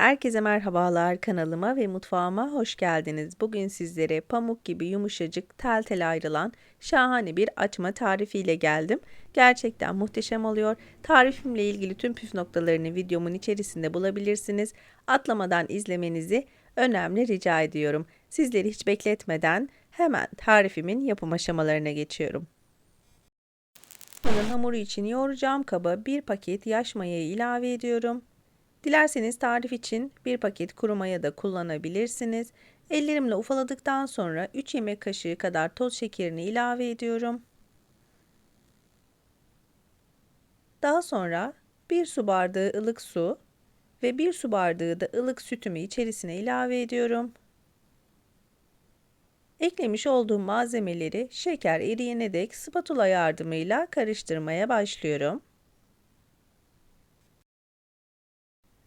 Herkese merhabalar kanalıma ve mutfağıma hoş geldiniz. Bugün sizlere pamuk gibi yumuşacık tel tel ayrılan şahane bir açma tarifiyle geldim. Gerçekten muhteşem oluyor. Tarifimle ilgili tüm püf noktalarını videomun içerisinde bulabilirsiniz. Atlamadan izlemenizi önemli rica ediyorum. Sizleri hiç bekletmeden hemen tarifimin yapım aşamalarına geçiyorum. Hamuru için yoğuracağım kaba bir paket yaş mayayı ilave ediyorum. Dilerseniz tarif için bir paket kuru maya da kullanabilirsiniz. Ellerimle ufaladıktan sonra 3 yemek kaşığı kadar toz şekerini ilave ediyorum. Daha sonra 1 su bardağı ılık su ve 1 su bardağı da ılık sütümü içerisine ilave ediyorum. Eklemiş olduğum malzemeleri şeker eriyene dek spatula yardımıyla karıştırmaya başlıyorum.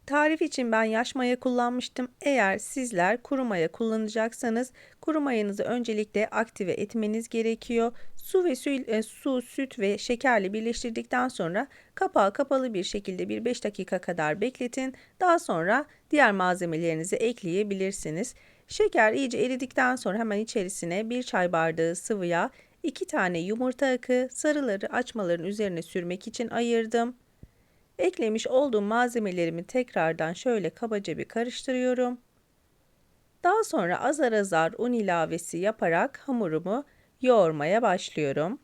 Tarif için ben yaş maya kullanmıştım. Eğer sizler kuru maya kullanacaksanız kuru mayanızı öncelikle aktive etmeniz gerekiyor. Su ve su, e, su, süt ve şekerle birleştirdikten sonra kapağı kapalı bir şekilde bir 5 dakika kadar bekletin. Daha sonra diğer malzemelerinizi ekleyebilirsiniz. Şeker iyice eridikten sonra hemen içerisine bir çay bardağı sıvı yağ, 2 tane yumurta akı, sarıları açmaların üzerine sürmek için ayırdım. Eklemiş olduğum malzemelerimi tekrardan şöyle kabaca bir karıştırıyorum. Daha sonra azar azar un ilavesi yaparak hamurumu yoğurmaya başlıyorum.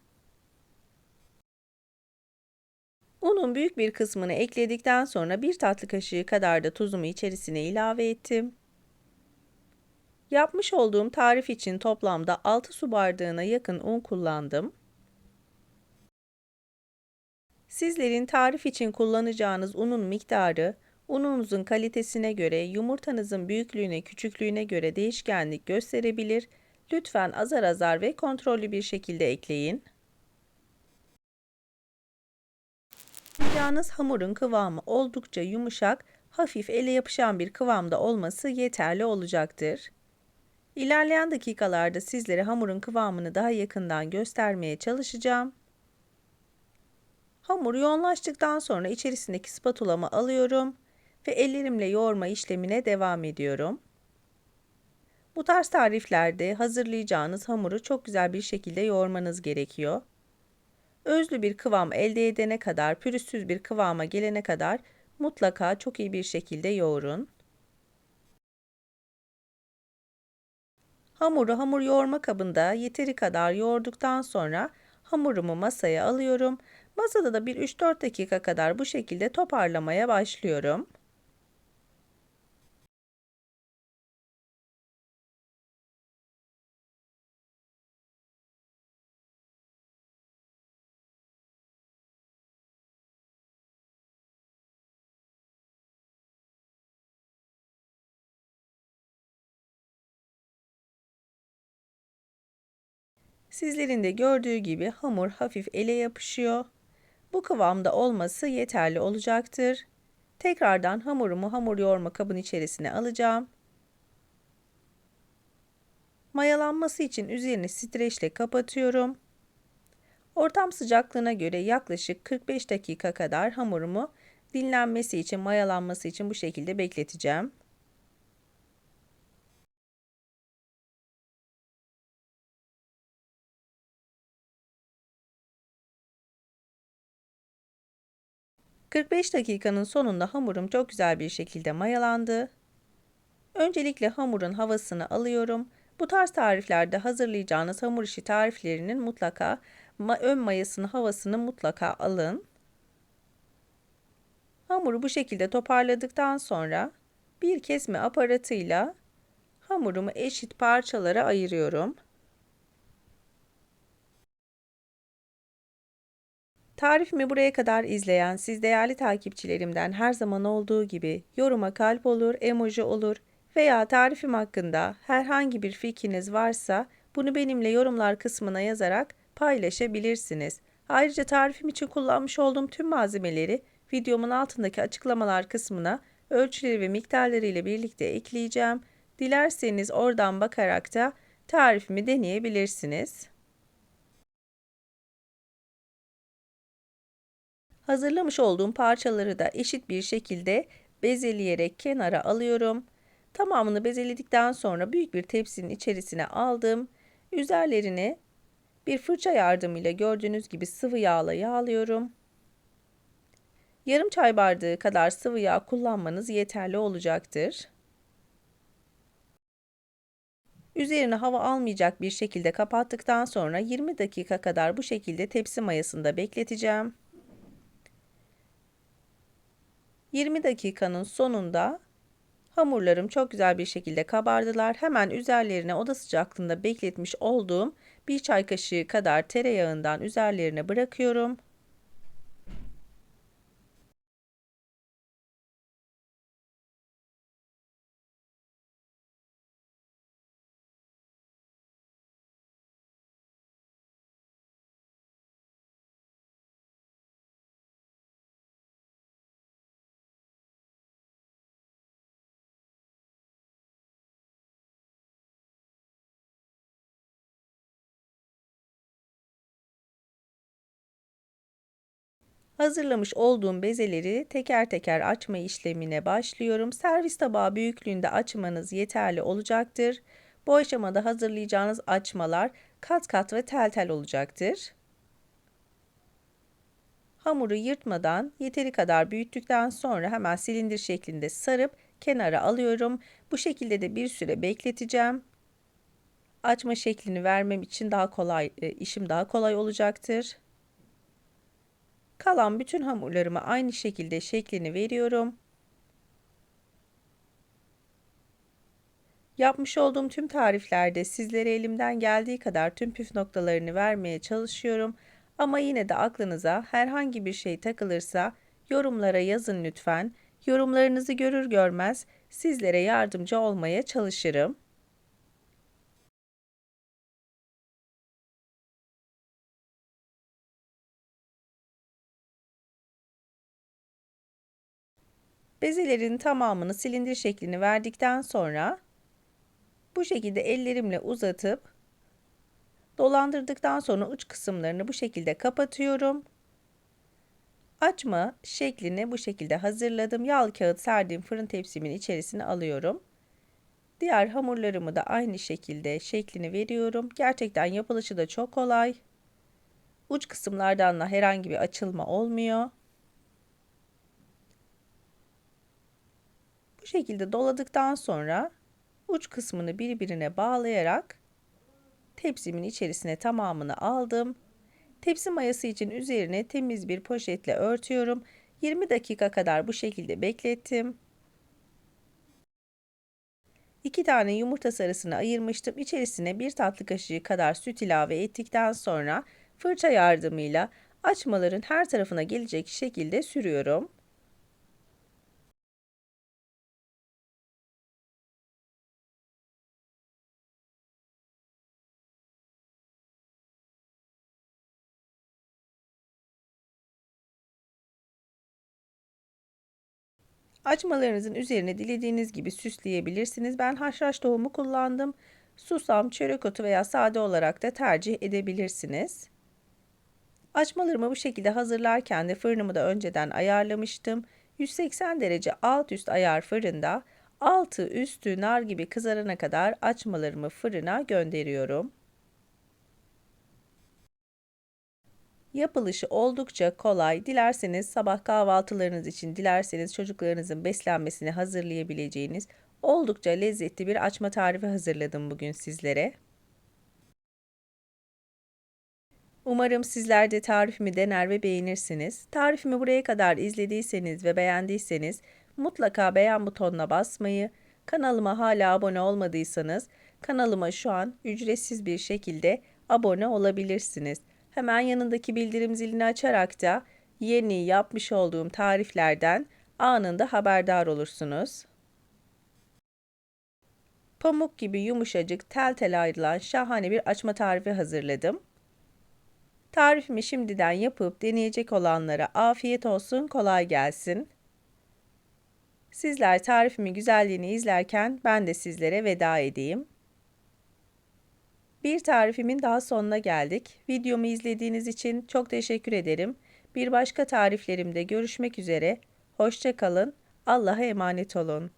Unun büyük bir kısmını ekledikten sonra bir tatlı kaşığı kadar da tuzumu içerisine ilave ettim. Yapmış olduğum tarif için toplamda 6 su bardağına yakın un kullandım. Sizlerin tarif için kullanacağınız unun miktarı, ununuzun kalitesine göre, yumurtanızın büyüklüğüne, küçüklüğüne göre değişkenlik gösterebilir. Lütfen azar azar ve kontrollü bir şekilde ekleyin. Yapacağınız hamurun kıvamı oldukça yumuşak, hafif ele yapışan bir kıvamda olması yeterli olacaktır. İlerleyen dakikalarda sizlere hamurun kıvamını daha yakından göstermeye çalışacağım. Hamur yoğunlaştıktan sonra içerisindeki spatulamı alıyorum ve ellerimle yoğurma işlemine devam ediyorum. Bu tarz tariflerde hazırlayacağınız hamuru çok güzel bir şekilde yoğurmanız gerekiyor. Özlü bir kıvam elde edene kadar, pürüzsüz bir kıvama gelene kadar mutlaka çok iyi bir şekilde yoğurun. Hamuru hamur yoğurma kabında yeteri kadar yoğurduktan sonra hamurumu masaya alıyorum Masada da bir 3-4 dakika kadar bu şekilde toparlamaya başlıyorum. Sizlerin de gördüğü gibi hamur hafif ele yapışıyor. Bu kıvamda olması yeterli olacaktır. Tekrardan hamurumu hamur yoğurma kabın içerisine alacağım. Mayalanması için üzerini streçle kapatıyorum. Ortam sıcaklığına göre yaklaşık 45 dakika kadar hamurumu dinlenmesi için, mayalanması için bu şekilde bekleteceğim. ...45 dakikanın sonunda hamurum çok güzel bir şekilde mayalandı. Öncelikle hamurun havasını alıyorum. Bu tarz tariflerde hazırlayacağınız hamur işi tariflerinin mutlaka ön mayasını havasını mutlaka alın. Hamuru bu şekilde toparladıktan sonra bir kesme aparatıyla hamurumu eşit parçalara ayırıyorum. Tarifimi buraya kadar izleyen siz değerli takipçilerimden her zaman olduğu gibi yoruma kalp olur, emoji olur veya tarifim hakkında herhangi bir fikriniz varsa bunu benimle yorumlar kısmına yazarak paylaşabilirsiniz. Ayrıca tarifim için kullanmış olduğum tüm malzemeleri videomun altındaki açıklamalar kısmına ölçüleri ve miktarları ile birlikte ekleyeceğim. Dilerseniz oradan bakarak da tarifimi deneyebilirsiniz. Hazırlamış olduğum parçaları da eşit bir şekilde bezeleyerek kenara alıyorum. Tamamını bezeledikten sonra büyük bir tepsinin içerisine aldım. Üzerlerini bir fırça yardımıyla gördüğünüz gibi sıvı yağla yağlıyorum. Yarım çay bardağı kadar sıvı yağ kullanmanız yeterli olacaktır. Üzerine hava almayacak bir şekilde kapattıktan sonra 20 dakika kadar bu şekilde tepsi mayasında bekleteceğim. 20 dakikanın sonunda hamurlarım çok güzel bir şekilde kabardılar. Hemen üzerlerine oda sıcaklığında bekletmiş olduğum bir çay kaşığı kadar tereyağından üzerlerine bırakıyorum. Hazırlamış olduğum bezeleri teker teker açma işlemine başlıyorum. Servis tabağı büyüklüğünde açmanız yeterli olacaktır. Bu aşamada hazırlayacağınız açmalar kat kat ve tel tel olacaktır. Hamuru yırtmadan yeteri kadar büyüttükten sonra hemen silindir şeklinde sarıp kenara alıyorum. Bu şekilde de bir süre bekleteceğim. Açma şeklini vermem için daha kolay, e, işim daha kolay olacaktır. Kalan bütün hamurlarımı aynı şekilde şeklini veriyorum. Yapmış olduğum tüm tariflerde sizlere elimden geldiği kadar tüm püf noktalarını vermeye çalışıyorum. Ama yine de aklınıza herhangi bir şey takılırsa yorumlara yazın lütfen. Yorumlarınızı görür görmez sizlere yardımcı olmaya çalışırım. Bezelerin tamamını silindir şeklini verdikten sonra bu şekilde ellerimle uzatıp dolandırdıktan sonra uç kısımlarını bu şekilde kapatıyorum. Açma şeklini bu şekilde hazırladım. Yağlı kağıt serdiğim fırın tepsimin içerisine alıyorum. Diğer hamurlarımı da aynı şekilde şeklini veriyorum. Gerçekten yapılışı da çok kolay. Uç kısımlardan da herhangi bir açılma olmuyor. Şekilde doladıktan sonra uç kısmını birbirine bağlayarak tepsimin içerisine tamamını aldım. Tepsi mayası için üzerine temiz bir poşetle örtüyorum. 20 dakika kadar bu şekilde beklettim. 2 tane yumurta sarısını ayırmıştım. İçerisine 1 tatlı kaşığı kadar süt ilave ettikten sonra fırça yardımıyla açmaların her tarafına gelecek şekilde sürüyorum. Açmalarınızın üzerine dilediğiniz gibi süsleyebilirsiniz. Ben haşhaş tohumu kullandım. Susam, çörek otu veya sade olarak da tercih edebilirsiniz. Açmalarımı bu şekilde hazırlarken de fırınımı da önceden ayarlamıştım. 180 derece alt üst ayar fırında altı üstü nar gibi kızarana kadar açmalarımı fırına gönderiyorum. Yapılışı oldukça kolay. Dilerseniz sabah kahvaltılarınız için, dilerseniz çocuklarınızın beslenmesini hazırlayabileceğiniz oldukça lezzetli bir açma tarifi hazırladım bugün sizlere. Umarım sizler de tarifimi dener ve beğenirsiniz. Tarifimi buraya kadar izlediyseniz ve beğendiyseniz mutlaka beğen butonuna basmayı, kanalıma hala abone olmadıysanız kanalıma şu an ücretsiz bir şekilde abone olabilirsiniz. Hemen yanındaki bildirim zilini açarak da yeni yapmış olduğum tariflerden anında haberdar olursunuz. Pamuk gibi yumuşacık tel tel ayrılan şahane bir açma tarifi hazırladım. Tarifimi şimdiden yapıp deneyecek olanlara afiyet olsun, kolay gelsin. Sizler tarifimin güzelliğini izlerken ben de sizlere veda edeyim. Bir tarifimin daha sonuna geldik. Videomu izlediğiniz için çok teşekkür ederim. Bir başka tariflerimde görüşmek üzere. Hoşça kalın. Allah'a emanet olun.